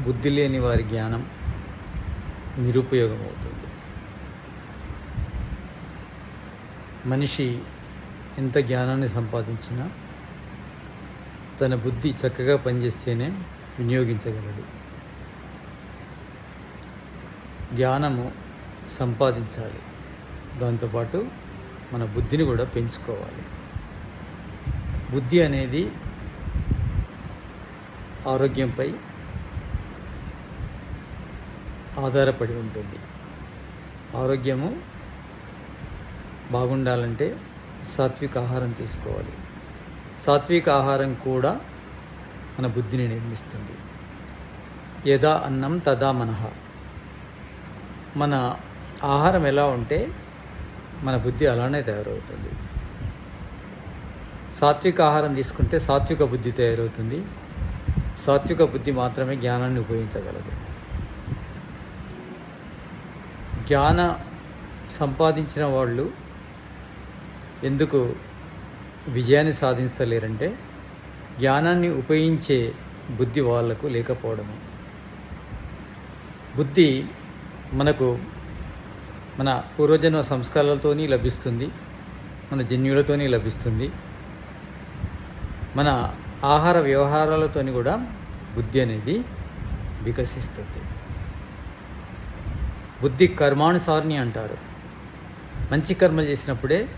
బుద్ధి లేని వారి జ్ఞానం నిరుపయోగం అవుతుంది మనిషి ఎంత జ్ఞానాన్ని సంపాదించినా తన బుద్ధి చక్కగా పనిచేస్తేనే వినియోగించగలడు. జ్ఞానము సంపాదించాలి. దాంతోపాటు మన బుద్ధిని కూడా పెంచుకోవాలి. బుద్ధి అనేది ఆరోగ్యంపై ఆధారపడి ఉంటుంది. ఆరోగ్యము బాగుండాలంటే సాత్విక ఆహారం తీసుకోవాలి. సాత్విక ఆహారం కూడా మన బుద్ధిని నిర్మిస్తుంది. యదా అన్నం తదా మనహ మన ఆహారం ఎలా ఉంటే మన బుద్ధి అలానే తయారవుతుంది. సాత్విక ఆహారం తీసుకుంటే సాత్విక బుద్ధి తయారవుతుంది. సాత్విక బుద్ధి మాత్రమే జ్ఞానాన్ని ఉపయోగించగలదు. జ్ఞాన సంపాదించిన వాళ్ళు ఎందుకు విజయాన్ని సాధించలేరంటే జ్ఞానాన్ని ఉపయోగించే బుద్ధి వాళ్ళకు లేకపోవడము. బుద్ధి మనకు మన పూర్వజన్మ సంస్కారాలతోని లభిస్తుంది మన జన్యులతోని లభిస్తుంది. మన ఆహార వ్యవహారాలతోని కూడా బుద్ధి అనేది వికసిస్తుంది. బుద్ధి కర్మానుసారిని అంటారు. మంచి కర్మ చేసినప్పుడే